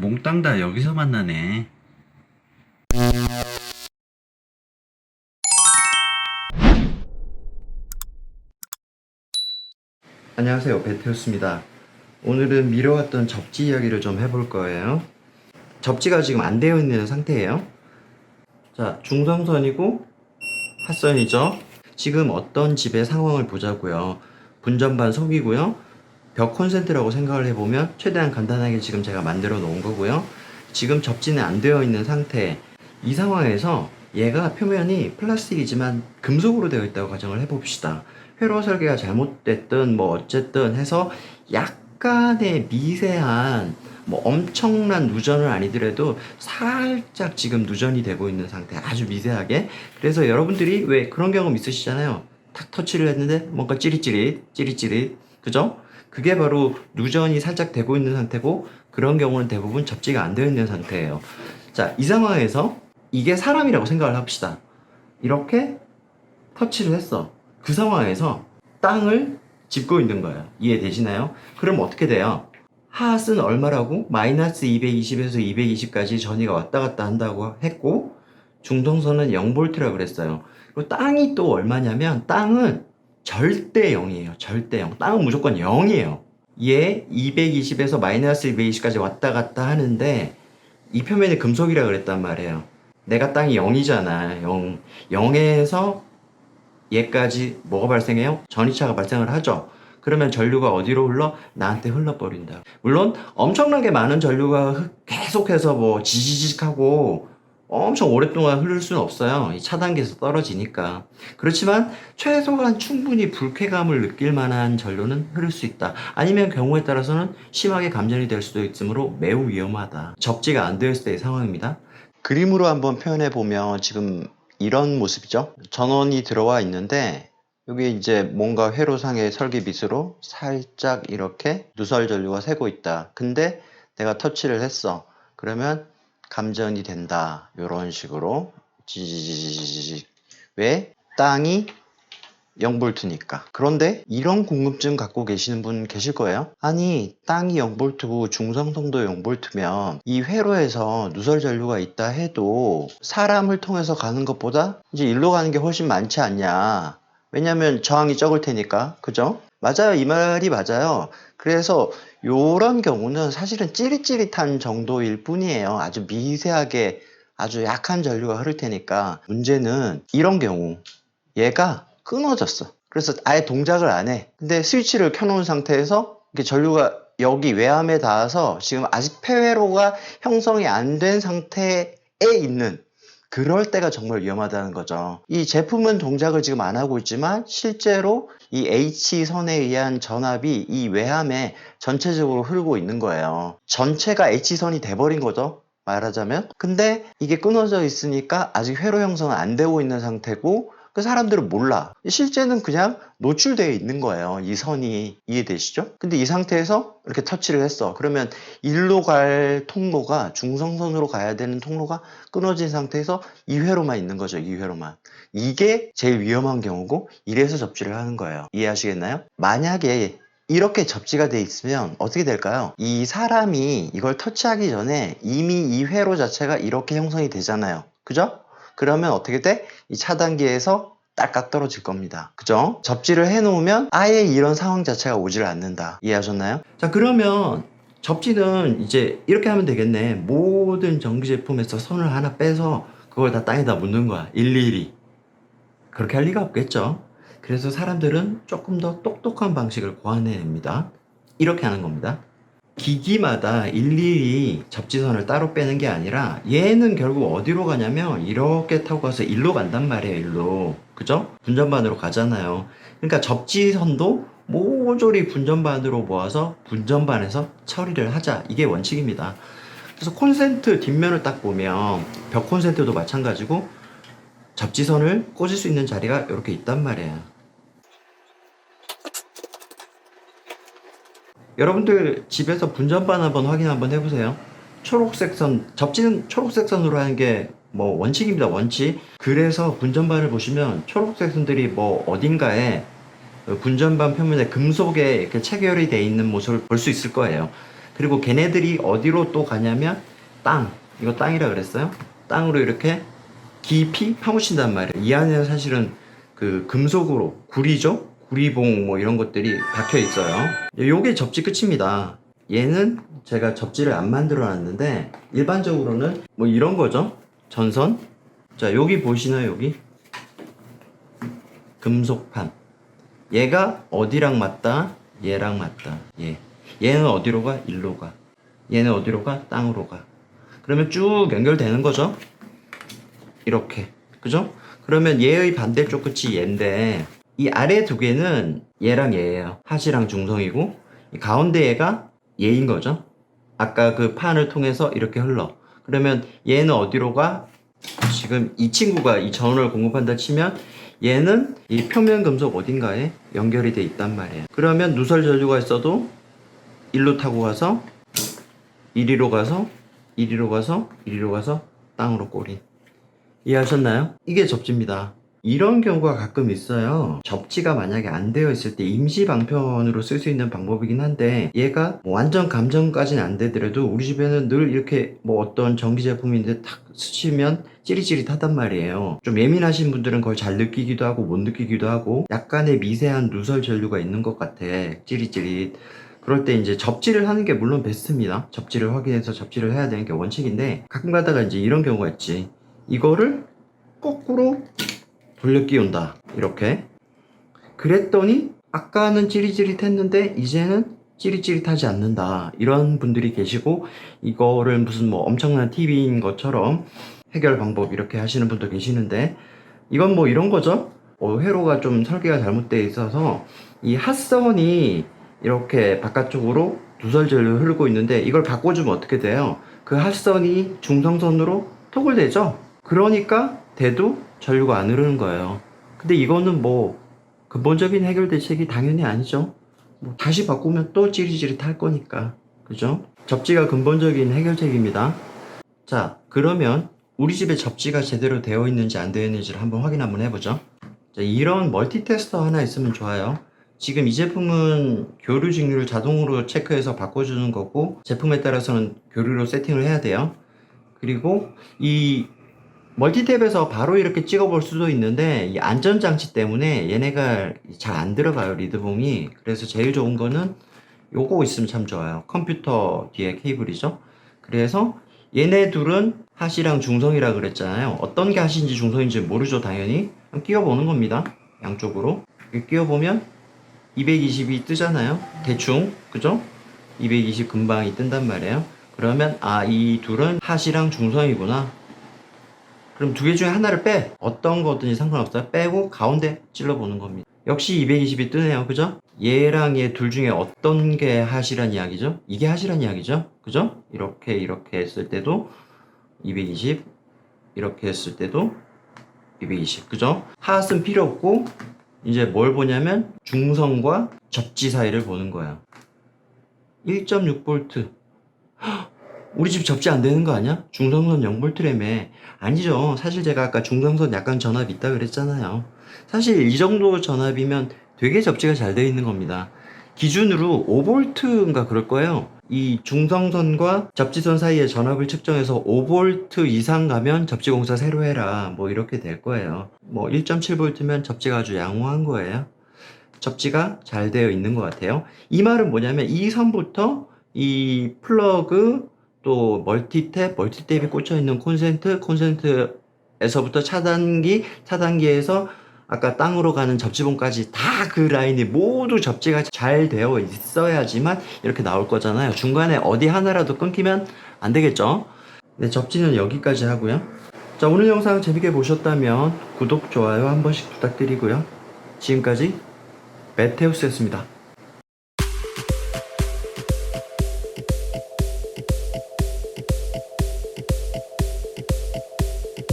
몽땅 다 여기서 만나네. 안녕하세요. 베테우스입니다. 오늘은 미뤄왔던 접지 이야기를 좀 해볼 거예요. 접지가 지금 안 되어 있는 상태예요. 자 중성선이고 핫선이죠. 지금 어떤 집의 상황을 보자고요. 분전반 속이고요 벽 콘센트라고 생각을 해보면 최대한 간단하게 지금 제가 만들어 놓은 거고요. 지금 접지는 안 되어 있는 상태 이 상황에서 얘가 표면이 플라스틱이지만 금속으로 되어 있다고 가정을 해봅시다. 회로 설계가 잘못됐든 뭐 어쨌든 해서 약간의 미세한 뭐 엄청난 누전은 아니더라도 살짝 지금 누전이 되고 있는 상태 아주 미세하게. 그래서 여러분들이 왜 그런 경험 있으시잖아요. 탁 터치를 했는데 뭔가 찌릿찌릿 찌릿찌릿. 그죠? 그게 바로 누전이 살짝 되고 있는 상태고 그런 경우는 대부분 접지가 안 되어 있는 상태예요 자 이 상황에서 이게 사람이라고 생각을 합시다 이렇게 터치를 했어 그 상황에서 땅을 짚고 있는 거예요. 이해되시나요? 그럼 어떻게 돼요? 핫은 얼마라고? 마이너스 220에서 220까지 전이가 왔다 갔다 한다고 했고, 중성선은 0볼트라고 그랬어요. 그리고 땅이 또 얼마냐면, 땅은 절대 0이에요. 절대 0. 땅은 무조건 0이에요. 얘 220에서 마이너스 220까지 왔다 갔다 하는데, 이 표면이 금속이라 그랬단 말이에요. 내가 땅이 0이잖아. 0. 0에서 얘까지 뭐가 발생해요? 전이차가 발생을 하죠. 그러면 전류가 어디로 흘러? 나한테 흘러버린다. 물론 엄청나게 많은 전류가 흐- 계속해서 뭐 지지직하고 엄청 오랫동안 흐를 수는 없어요. 이 차단기에서 떨어지니까. 그렇지만 최소한 충분히 불쾌감을 느낄 만한 전류는 흐를 수 있다. 아니면 경우에 따라서는 심하게 감전이 될 수도 있으므로 매우 위험하다. 접지가 안 되어 있을 때의 상황입니다. 그림으로 한번 표현해 보면 지금 이런 모습이죠. 전원이 들어와 있는데 여기 이제 뭔가 회로상의 설계 미스로 살짝 이렇게 누설 전류가 새고 있다. 근데 내가 터치를 했어. 그러면 감전이 된다. 이런 식으로 지지지지지지 왜 땅이 0볼트니까. 그런데 이런 궁금증 갖고 계시는 분 계실 거예요. 아니, 땅이 0볼트고 중성성도 0볼트면 이 회로에서 누설 전류가 있다 해도 사람을 통해서 가는 것보다 이제 일로 가는 게 훨씬 많지 않냐. 왜냐면 저항이 적을 테니까. 그죠? 맞아요. 이 말이 맞아요. 그래서 요런 경우는 사실은 찌릿찌릿한 정도일 뿐이에요. 아주 미세하게 아주 약한 전류가 흐를 테니까 문제는 이런 경우 얘가 끊어졌어. 그래서 아예 동작을 안 해. 근데 스위치를 켜놓은 상태에서 이렇게 전류가 여기 외함에 닿아서 지금 아직 폐회로가 형성이 안 된 상태에 있는 그럴 때가 정말 위험하다는 거죠. 이 제품은 동작을 지금 안 하고 있지만 실제로 이 H선에 의한 전압이 이 외함에 전체적으로 흐르고 있는 거예요. 전체가 H선이 돼버린 거죠. 말하자면. 근데 이게 끊어져 있으니까 아직 회로 형성은 안 되고 있는 상태고 그 사람들은 몰라. 실제는 그냥 노출되어 있는 거예요. 이 선이 이해되시죠? 근데 이 상태에서 이렇게 터치를 했어. 그러면 일로 갈 통로가 중성선으로 가야 되는 통로가 끊어진 상태에서 2회로만 있는 거죠. 2회로만. 이게 제일 위험한 경우고 이래서 접지를 하는 거예요. 이해하시겠나요? 만약에 이렇게 접지가 돼 있으면 어떻게 될까요? 이 사람이 이걸 터치하기 전에 이미 이 회로 자체가 이렇게 형성이 되잖아요. 그죠? 그러면 어떻게 돼? 이 차단기에서 딸깍 떨어질 겁니다. 그죠? 접지를 해놓으면 아예 이런 상황 자체가 오지를 않는다. 이해하셨나요? 자, 그러면 접지는 이제 이렇게 하면 되겠네. 모든 전기 제품에서 선을 하나 빼서 그걸 다 땅에다 묻는 거야. 일일이. 그렇게 할 리가 없겠죠. 그래서 사람들은 조금 더 똑똑한 방식을 고안해냅니다. 이렇게 하는 겁니다. 기기마다 일일이 접지선을 따로 빼는 게 아니라 얘는 결국 어디로 가냐면 이렇게 타고 가서 일로 간단 말이에요 일로. 그죠? 분전반으로 가잖아요. 그러니까 접지선도 모조리 분전반으로 모아서 분전반에서 처리를 하자. 이게 원칙입니다. 그래서 콘센트 뒷면을 딱 보면 벽 콘센트도 마찬가지고 접지선을 꽂을 수 있는 자리가 이렇게 있단 말이에요 여러분들 집에서 분전반 한번 확인 한번 해보세요. 초록색 선, 접지는 초록색 선으로 하는 게 뭐 원칙입니다, 원칙. 그래서 분전반을 보시면 초록색 선들이 뭐 어딘가에 그 분전반 표면에 금속에 이렇게 체결이 돼 있는 모습을 볼 수 있을 거예요. 그리고 걔네들이 어디로 또 가냐면 땅 이거 땅이라 그랬어요 땅으로 이렇게 깊이 파묻힌단 말이에요 이 안에는 사실은 그 금속으로 구리죠 구리봉 뭐 이런 것들이 박혀 있어요. 요게 접지 끝입니다. 얘는 제가 접지를 안 만들어 놨는데 일반적으로는 뭐 이런 거죠? 전선? 자 여기 보시나요 여기? 금속판. 얘가 어디랑 맞다? 얘랑 맞다. 얘 얘는 어디로 가? 일로 가. 얘는 어디로 가? 땅으로 가. 그러면 쭉 연결되는 거죠? 이렇게. 그죠? 그러면 얘의 반대쪽 끝이 얘인데 이 아래 두 개는 얘랑 얘예요 하시랑 중성이고 이 가운데 얘가 얘인 거죠 아까 그 판을 통해서 이렇게 흘러 그러면 얘는 어디로 가 지금 이 친구가 이 전원을 공급한다 치면 얘는 이 표면 금속 어딘가에 연결이 돼 있단 말이에요. 그러면 누설 전류가 있어도 일로 타고 가서 이리로 가서 이리로 가서 이리로 가서 땅으로 꼬린. 이해하셨나요? 이게 접지입니다. 이런 경우가 가끔 있어요. 접지가 만약에 안 되어 있을 때 임시 방편으로 쓸 수 있는 방법이긴 한데 얘가 뭐 완전 감정까지는 안 되더라도 우리 집에는 늘 이렇게 뭐 어떤 전기 제품인데 탁 스치면 찌릿찌릿하단 말이에요. 좀 예민하신 분들은 그걸 잘 느끼기도 하고 못 느끼기도 하고 약간의 미세한 누설 전류가 있는 것 같아. 찌릿찌릿. 그럴 때 이제 접지를 하는 게 물론 베스트입니다. 접지를 확인해서 접지를 해야 되는 게 원칙인데 가끔 가다가 이제 이런 경우가 있지. 이거를 거꾸로 돌려 끼운다. 이렇게. 그랬더니 아까는 찌릿찌릿했는데 이제는 찌릿찌릿하지 않는다. 이런 분들이 계시고 이거를 무슨 뭐 엄청난 TV인 것처럼 해결 방법 이렇게 하시는 분도 계시는데 이건 뭐 이런 거죠. 어, 회로가 좀 설계가 잘못되어 있어서 이 핫선이 이렇게 바깥쪽으로 두설절로 흐르고 있는데 이걸 바꿔주면 어떻게 돼요? 그 핫선이 중성선으로 대죠? 그러니까 대도 전류가 안 흐르는 거예요. 근데 이거는 뭐 근본적인 해결 대책이 당연히 아니죠. 뭐 다시 바꾸면 또 찌릿찌릿 할 거니까. 그죠? 접지가 근본적인 해결책입니다. 자, 그러면 우리 집에 접지가 제대로 되어 있는지 안 되어 있는지를 한번 확인 한번 해보죠. 자, 이런 멀티테스터 하나 있으면 좋아요. 지금 이 제품은 교류 직류를 자동으로 체크해서 바꿔주는 거고 제품에 따라서는 교류로 세팅을 해야 돼요. 그리고 이 멀티탭에서 바로 이렇게 찍어볼 수도 있는데 이 안전장치 때문에 얘네가 잘 안 들어가요 리드봉이. 그래서 제일 좋은 거는 요거 있으면 참 좋아요. 컴퓨터 뒤에 케이블이죠. 그래서 얘네 둘은 하시랑 중성이라 그랬잖아요. 어떤 게 하시인지 중성인지 모르죠 당연히. 그럼 끼워보는 겁니다 양쪽으로. 끼워보면 220이 뜨잖아요 대충. 그죠? 220 금방이 뜬단 말이에요. 그러면 아 이 둘은 하시랑 중성이구나 그럼 두 개 중에 하나를 빼. 어떤 거든지 상관없어요. 빼고 가운데 찔러보는 겁니다. 역시 220이 뜨네요. 그죠? 얘랑 얘 둘 중에 어떤 게 하시란 이야기죠? 이게 하시란 이야기죠? 그죠? 이렇게 이렇게 했을 때도 220 이렇게 했을 때도 220 그죠? 하수는 필요 없고 이제 뭘 보냐면 중성과 접지 사이를 보는 거야. 1.6V 우리 집 접지 안 되는 거 아니야? 중성선 0볼트래며 아니죠. 사실 제가 아까 중성선 약간 전압 있다 그랬잖아요. 사실 이 정도 전압이면 되게 접지가 잘 되어 있는 겁니다. 기준으로 5볼트인가 그럴 거예요. 이 중성선과 접지선 사이의 전압을 측정해서 5볼트 이상 가면 접지 공사 새로 해라. 뭐 이렇게 될 거예요. 뭐 1.7볼트면 접지가 아주 양호한 거예요. 접지가 잘 되어 있는 것 같아요. 이 말은 뭐냐면 이 선부터 이 플러그 또 멀티탭, 멀티탭이 꽂혀 있는 콘센트, 콘센트에서부터 차단기, 차단기에서 아까 땅으로 가는 접지봉까지 다 그 라인이 모두 접지가 잘 되어 있어야지만 이렇게 나올 거잖아요. 중간에 어디 하나라도 끊기면 안 되겠죠? 네, 접지는 여기까지 하고요. 자, 오늘 영상 재밌게 보셨다면 구독, 좋아요 한 번씩 부탁드리고요. 지금까지 메테우스였습니다.